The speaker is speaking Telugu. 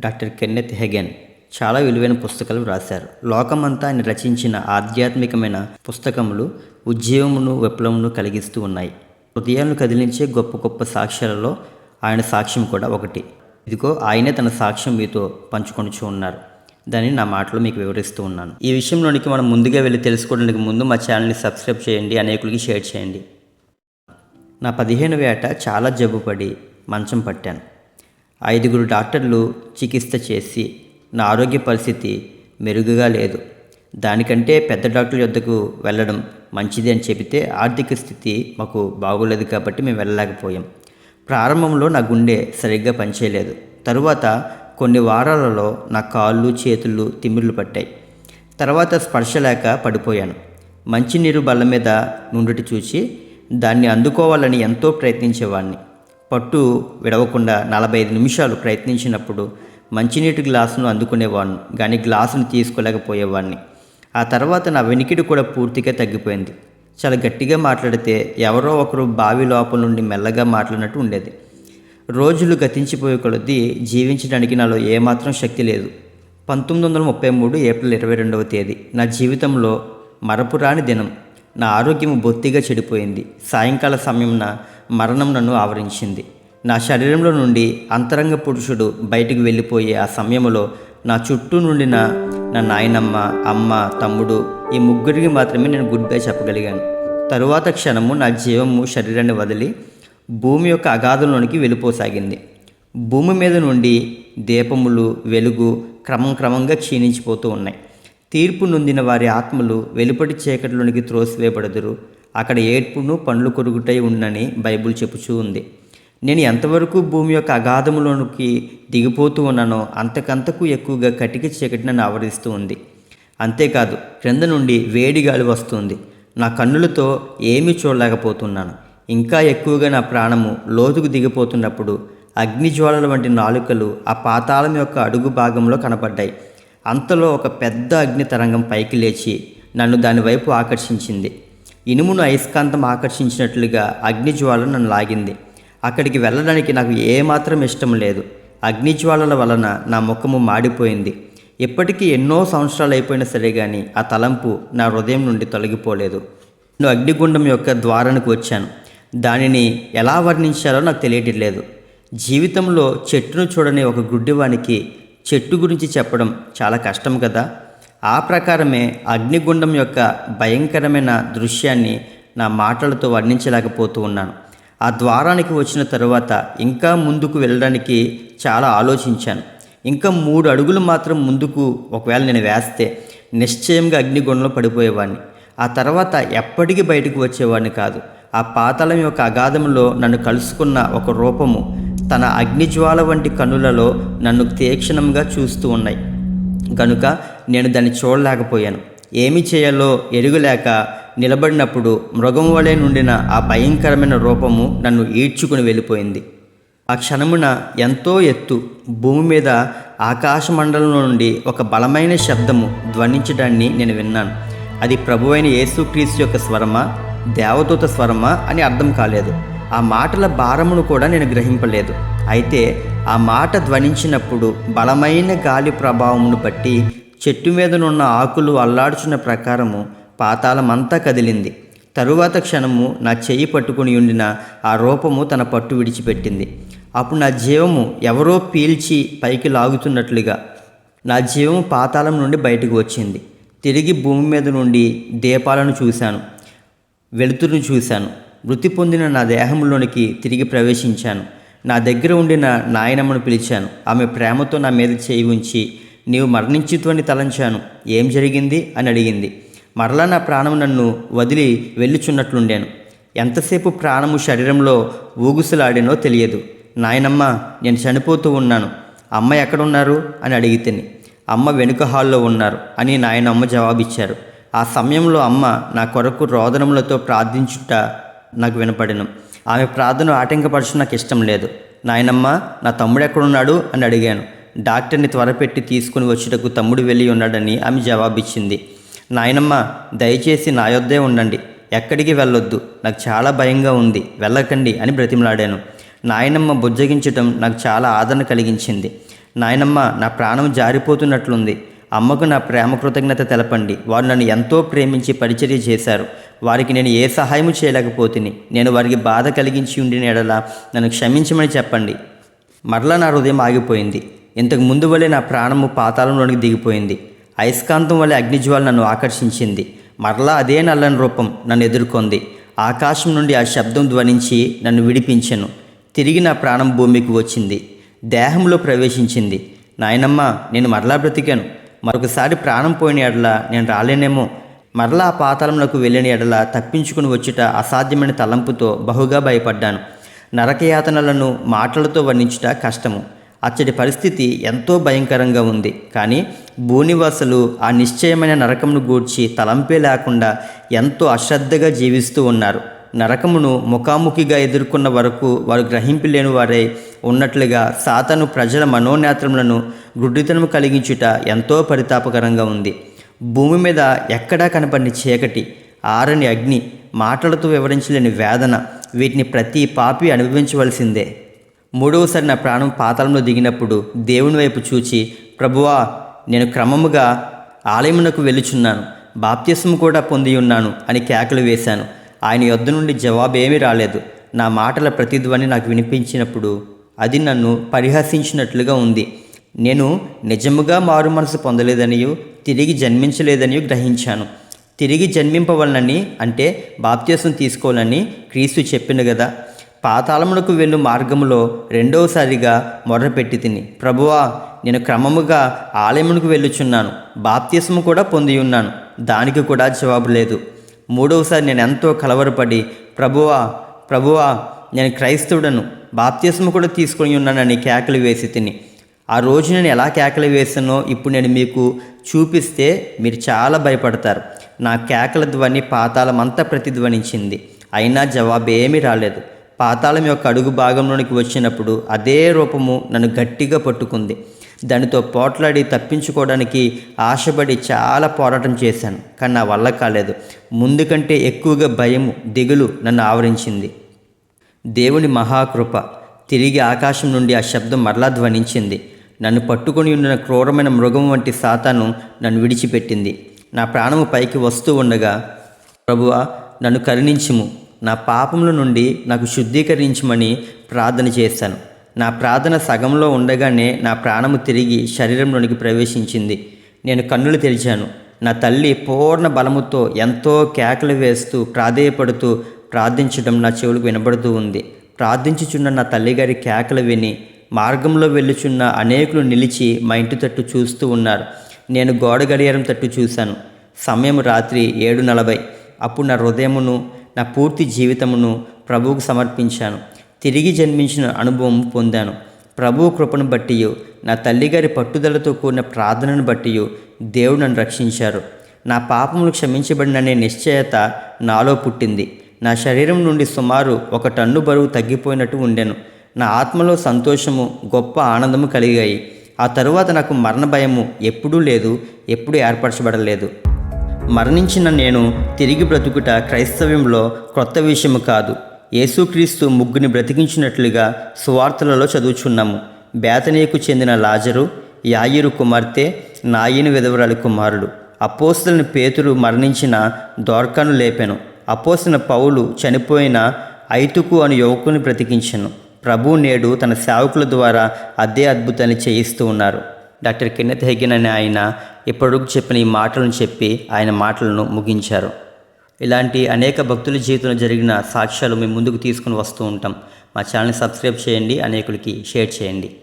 డాక్టర్ కెన్నెత్ హెగెన్ చాలా విలువైన పుస్తకాలు వ్రాశారు. లోకమంతా ఆయన రచించిన ఆధ్యాత్మికమైన పుస్తకములు ఉజ్జీవమును విప్లవమును కలిగిస్తూ ఉన్నాయి. హృదయాలను కదిలించే గొప్ప గొప్ప సాక్ష్యాలలో ఆయన సాక్ష్యం కూడా ఒకటి. ఇదిగో ఆయనే తన సాక్ష్యం మీతో పంచుకొనిచూ ఉన్నారు. దాన్ని నా మాటలో మీకు వివరిస్తూ ఉన్నాను. ఈ విషయంలోనికి మనం ముందుగా వెళ్ళి తెలుసుకోవడానికి ముందు మా ఛానల్ని సబ్స్క్రైబ్ చేయండి అనేకులకి షేర్ చేయండి. నా పదిహేను వేట చాలా జబ్బుపడి మంచం పట్టాను. ఐదుగురు డాక్టర్లు చికిత్స చేసి నా ఆరోగ్య పరిస్థితి మెరుగుగా లేదు. దానికంటే పెద్ద డాక్టర్ యొద్దకు వెళ్ళడం మంచిది అని చెబితే ఆర్థిక స్థితి మాకు బాగోలేదు కాబట్టి మేము వెళ్ళలేకపోయాం. ప్రారంభంలో నా గుండె సరిగ్గా పనిచేయలేదు. తరువాత కొన్ని వారాలలో నా కాళ్ళు చేతులు తిమ్మిర్లు పట్టాయి. తర్వాత స్పర్శ లేక పడిపోయాను. మంచినీరు బల్ల మీద నుండుటి చూసి దాన్ని అందుకోవాలని ఎంతో ప్రయత్నించేవాడిని పట్టు విడవకుండా నలభై ఐదు నిమిషాలు ప్రయత్నించినప్పుడు మంచినీటి గ్లాసును అందుకునేవాడిని కానీ గ్లాసును తీసుకోలేకపోయేవాడిని ఆ తర్వాత నా వెనికిడి కూడా పూర్తిగా తగ్గిపోయింది. చాలా గట్టిగా మాట్లాడితే ఎవరో ఒకరు బావి లోపల నుండి మెల్లగా మాట్లాడినట్టు ఉండేది. రోజులు గతించిపోయే కొలది జీవించడానికి నాలో ఏమాత్రం శక్తి లేదు. పంతొమ్మిది వందల ముప్పై మూడు ఏప్రిల్ ఇరవై రెండవ తేదీ నా జీవితంలో మరపురాని దినం. నా ఆరోగ్యం బొత్తిగా చెడిపోయింది. సాయంకాల సమయంన మరణం నన్ను ఆవరించింది. నా శరీరంలో నుండి అంతరంగ పురుషుడు బయటికి వెళ్ళిపోయే ఆ సమయంలో నా చుట్టూ నుండిన నా నాయనమ్మ అమ్మ తమ్ముడు ఈ ముగ్గురికి మాత్రమే నేను గుడ్ బై చెప్పగలిగాను. తరువాత క్షణము నా జీవము శరీరాన్ని వదిలి భూమి యొక్క అగాధంలోనికి వెళ్ళిపోసాగింది. భూమి మీద నుండి దీపములు వెలుగు క్రమం క్రమంగా క్షీణించిపోతూ ఉన్నాయి. తీర్పు నొందిన వారి ఆత్మలు వెలుపటి చీకటిలోనికి త్రోసివేయబడదురు. అక్కడ ఏడ్పును పండ్లు కొరుగుటై ఉండని బైబుల్ చెప్పుచూ ఉంది. నేను ఎంతవరకు భూమి యొక్క అగాధములోనికి దిగిపోతూ ఉన్నానో అంతకంతకు ఎక్కువగా కటిక చీకటి నన్ను ఆవరిస్తూ ఉంది. అంతేకాదు క్రింద నుండి వేడి గాలి వస్తుంది. నా కన్నులతో ఏమీ చూడలేకపోతున్నాను. ఇంకా ఎక్కువగా నా ప్రాణము లోతుకు దిగిపోతున్నప్పుడు అగ్నిజ్వాలల వంటి నాలుకలు ఆ పాతాళం యొక్క అడుగు భాగంలో కనపడ్డాయి. అంతలో ఒక పెద్ద అగ్ని తరంగం పైకి లేచి నన్ను దాని వైపు ఆకర్షించింది. ఇనుమును అయస్కాంతం ఆకర్షించినట్లుగా అగ్నిజ్వాల నన్ను లాగింది. అక్కడికి వెళ్ళడానికి నాకు ఏమాత్రం ఇష్టం లేదు. అగ్నిజ్వాలల వలన నా ముఖము మాడిపోయింది. ఇప్పటికీ ఎన్నో సంవత్సరాలు అయిపోయినా సరే కానీ ఆ తలంపు నా హృదయం నుండి తొలగిపోలేదు. నేను అగ్నిగుండం యొక్క ద్వారానికి వచ్చాను. దానిని ఎలా వర్ణించాలో నాకు తెలియట్లేదు. జీవితంలో చెట్టును చూడని ఒక గుడ్డివానికి చెట్టు గురించి చెప్పడం చాలా కష్టం కదా? ఆ ప్రకారమే అగ్నిగుండం యొక్క భయంకరమైన దృశ్యాన్ని నా మాటలతో వర్ణించలేకపోతూ ఉన్నాను. ఆ ద్వారానికి వచ్చిన తరువాత ఇంకా ముందుకు వెళ్ళడానికి చాలా ఆలోచించాను. ఇంకా మూడు అడుగులు మాత్రం ముందుకు ఒకవేళ నేను వేస్తే నిశ్చయంగా అగ్నిగుండంలో పడిపోయేవాడిని. ఆ తర్వాత ఎప్పటికీ బయటకు వచ్చేవాడిని కాదు. ఆ పాతాళం యొక్క అగాధంలో నన్ను కలుసుకున్న ఒక రూపము తన అగ్నిజ్వాల వంటి కనులలో నన్ను తీక్షణంగా చూస్తూ ఉన్నాయి. కనుక నేను దాన్ని చూడలేకపోయాను. ఏమి చేయాలో ఎరుగులేక నిలబడినప్పుడు మృగం వలె నుండిన ఆ భయంకరమైన రూపము నన్ను ఈడ్చుకుని వెళ్ళిపోయింది. ఆ క్షణమున ఎంతో ఎత్తు భూమి మీద ఆకాశమండలంలో నుండి ఒక బలమైన శబ్దము ధ్వనించడాన్ని నేను విన్నాను. అది ప్రభువైన యేసుక్రీస్తు యొక్క స్వరమా దేవదూత స్వరమా అని అర్థం కాలేదు. ఆ మాటల భారమును కూడా నేను గ్రహింపలేదు. అయితే ఆ మాట ధ్వనించినప్పుడు బలమైన గాలి ప్రభావమును బట్టి చెట్టు మీదనున్న ఆకులు అల్లాడుచున్న ప్రకారము పాతాళమంతా కదిలింది. తరువాత క్షణము నా చెయ్యి పట్టుకుని ఉండిన ఆ రూపము తన పట్టు విడిచిపెట్టింది. అప్పుడు నా జీవము ఎవరో పీల్చి పైకి లాగుతున్నట్లుగా నా జీవము పాతాళం నుండి బయటకు వచ్చింది. తిరిగి భూమి మీద నుండి దీపాలను చూశాను. వెలుతురును చూశాను. మృతి పొందిన నా దేహంలోనికి తిరిగి ప్రవేశించాను. నా దగ్గర ఉండిన నాయనమ్మను పిలిచాను. ఆమె ప్రేమతో నా మీద చేయి ఉంచి నీవు మరణించిత్వని తలంచాను. ఏం జరిగింది? అని అడిగింది. మరలా నా ప్రాణం నన్ను వదిలి వెళ్ళుచున్నట్లుండాను. ఎంతసేపు ప్రాణము శరీరంలో ఊగుసలాడినో తెలియదు. నాయనమ్మ నేను చనిపోతూ ఉన్నాను. అమ్మ ఎక్కడున్నారు? అని అడిగితేని. అమ్మ వెనుక హాల్లో ఉన్నారు అని నాయనమ్మ జవాబిచ్చారు. ఆ సమయంలో అమ్మ నా కొరకు రోదనములతో ప్రార్థించుట నాకు వినపడిను. ఆమె ప్రార్థన ఆటంకపరచడం నాకు ఇష్టం లేదు. నాయనమ్మ నా తమ్ముడు ఎక్కడున్నాడు? అని అడిగాను. డాక్టర్ని త్వరపెట్టి తీసుకుని వచ్చుటకు తమ్ముడు వెళ్ళి ఉన్నాడని ఆమె జవాబిచ్చింది. నాయనమ్మ దయచేసి నా యొద్దే ఉండండి. ఎక్కడికి వెళ్ళొద్దు. నాకు చాలా భయంగా ఉంది. వెళ్ళకండి అని బ్రతిమలాడాను. నాయనమ్మ బుజ్జగించటం నాకు చాలా ఆదరణ కలిగించింది. నాయనమ్మ నా ప్రాణం జారిపోతున్నట్లుంది. అమ్మకు నా ప్రేమ కృతజ్ఞత తెలపండి. వారు నన్ను ఎంతో ప్రేమించి పరిచర్య చేశారు. వారికి నేను ఏ సహాయము చేయలేకపోతుని. నేను వారికి బాధ కలిగించి ఉండిన ఎడలా నన్ను క్షమించమని చెప్పండి. మరలా నా హృదయం ఆగిపోయింది. ఇంతకు ముందు వలె నా ప్రాణము పాతాళంలోనికి దిగిపోయింది. అయస్కాంతం వలె అగ్నిజ్వాల నన్ను ఆకర్షించింది. మరలా అదే నల్లని రూపం నన్ను ఎదుర్కొంది. ఆకాశం నుండి ఆ శబ్దం ధ్వనించి నన్ను విడిపించెను. తిరిగి నా ప్రాణం భూమికి వచ్చింది. దేహంలో ప్రవేశించింది. నాయనమ్మ నేను మరలా బ్రతికాను. మరొకసారి ప్రాణం పోయిన ఎడల నేను రాలేనేమో. మరలా ఆ పాతాళంలోకి వెళ్ళిన ఎడల తప్పించుకుని వచ్చుట అసాధ్యమైన తలంపుతో బహుగా భయపడ్డాను. నరకయాతనలను మాటలతో వర్ణించుట కష్టము. అచ్చటి పరిస్థితి ఎంతో భయంకరంగా ఉంది. కానీ భూనివాసులు ఆ నిశ్చయమైన నరకమును గూర్చి తలంపే లేకుండా ఎంతో అశ్రద్ధగా జీవిస్తూ ఉన్నారు. నరకమును ముఖాముఖిగా ఎదుర్కొన్న వరకు వారు గ్రహింపలేని వారై ఉన్నట్లుగా సాతను ప్రజల మనోనేత్రములను గుడ్డితనము కలిగించుట ఎంతో పరితాపకరంగా ఉంది. భూమి మీద ఎక్కడా కనపడిన చీకటి ఆరని అగ్ని మాటలతో వివరించలేని వేదన వీటిని ప్రతి పాపి అనుభవించవలసిందే. మూడవసారి నా ప్రాణం పాతాళంలో దిగినప్పుడు దేవుని వైపు చూచి ప్రభువా నేను క్రమముగా ఆలయమునకు వెళ్ళుచున్నాను. బాప్త్యస్ము కూడా పొంది ఉన్నాను అని కేకలు వేశాను. ఆయన యొద్ద నుండి జవాబేమీ రాలేదు. నా మాటల ప్రతిధ్వని నాకు వినిపించినప్పుడు అది నన్ను పరిహసించినట్లుగా ఉంది. నేను నిజముగా మారు మనసు పొందలేదనియు తిరిగి జన్మించలేదనియు గ్రహించాను. తిరిగి జన్మింపవలనని అంటే బాప్త్యసం తీసుకోవాలని క్రీస్తు చెప్పిండు కదా పాతాళమునకు వెళ్ళు మార్గములో రెండవసారిగా మొర్రపెట్టి తిని ప్రభువా నేను క్రమముగా ఆలయమునకు వెళ్ళుచున్నాను బాప్త్యసము కూడా పొంది ఉన్నాను దానికి కూడా జవాబు లేదు. మూడవసారి నేను ఎంతో కలవరపడి ప్రభువా ప్రభువా నేను క్రైస్తవుడను బాప్త్యసము కూడా తీసుకొని ఉన్నానని కేకలు వేసి తిని ఆ రోజు నేను ఎలా కేకలు వేసానో ఇప్పుడు నేను మీకు చూపిస్తే మీరు చాలా భయపడతారు. నా కేకల ధ్వని పాతాళమంతా ప్రతిధ్వనించింది అయినా జవాబు ఏమీ రాలేదు. పాతాళం యొక్క అడుగు భాగంలోనికి వచ్చినప్పుడు అదే రూపము నన్ను గట్టిగా పట్టుకుంది. దానితో పోట్లాడి తప్పించుకోవడానికి ఆశపడి చాలా పోరాటం చేశాను కానీ నా వల్ల కాలేదు. ముందుకంటే ఎక్కువగా భయము దిగులు నన్ను ఆవరించింది. దేవుని మహాకృప తిరిగి ఆకాశం నుండి ఆ శబ్దం మరలా ధ్వనించింది. నన్ను పట్టుకొని ఉన్న క్రూరమైన మృగం వంటి సాతాను నన్ను విడిచిపెట్టింది. నా ప్రాణము పైకి వస్తూ ఉండగా ప్రభువా నన్ను కరుణించుము. నా పాపముల నుండి నాకు శుద్ధీకరించమని ప్రార్థన చేశాను. నా ప్రార్థన సగంలో ఉండగానే నా ప్రాణము తిరిగి శరీరంలోనికి ప్రవేశించింది. నేను కన్నులు తెరిచాను. నా తల్లి పూర్ణ బలముతో ఎంతో కేకలు వేస్తూ ప్రాధేయపడుతూ ప్రార్థించడం నా చెవులకు వినబడుతూ ఉంది. ప్రార్థించుచున్న నా తల్లిగారి కేకలు విని మార్గంలో వెళ్ళుచున్న అనేకులు నిలిచి మా ఇంటి తట్టు చూస్తూ ఉన్నారు. నేను గోడ గడియారం తట్టు చూశాను. సమయం రాత్రి ఏడు నలభై. అప్పుడు నా హృదయమును నా పూర్తి జీవితమును ప్రభువుకు సమర్పించాను. తిరిగి జన్మించిన అనుభవం పొందాను. ప్రభు కృపను బట్టి నా తల్లిగారి పట్టుదలతో కూడిన ప్రార్థనను బట్టి దేవుడు నన్ను రక్షించారు. నా పాపములు క్షమించబడిననే నిశ్చయత నాలో పుట్టింది. నా శరీరం నుండి సుమారు ఒక టన్ను బరువు తగ్గిపోయినట్టు ఉండెను. నా ఆత్మలో సంతోషము గొప్ప ఆనందము కలిగాయి. ఆ తరువాత నాకు మరణ భయము ఎప్పుడూ లేదు ఎప్పుడూ ఏర్పరచబడలేదు. మరణించిన నేను తిరిగి బ్రతుకుట క్రైస్తవ్యంలో క్రొత్త విషయము కాదు. యేసుక్రీస్తు ముగ్గుని బ్రతికించినట్లుగా సువార్తలలో చదువుచున్నాము. బేతనీయకు చెందిన లాజరు యాయిరు కుమార్తె నాయిని విధవరాలి కుమారుడు. అపోస్తులను పేతురు మరణించిన దోర్కాను లేపెను. అపోసిన పౌలు చనిపోయిన ఐతుకు అని యువకుని బ్రతికించను. ప్రభు నేడు తన సేవకుల ద్వారా అదే అద్భుతాన్ని చేయిస్తూ ఉన్నారు. డాక్టర్ కెన్నెత్ హెగిన్ అనే ఆయన ఇప్పటివరకు చెప్పిన ఈ మాటలను చెప్పి ఆయన మాటలను ముగించారు. ఇలాంటి అనేక భక్తుల జీవితంలో జరిగిన సాక్ష్యాలు మేము ముందుకు తీసుకుని వస్తూ ఉంటాం. మా ఛానల్ని సబ్స్క్రైబ్ చేయండి అనేకులకి షేర్ చేయండి.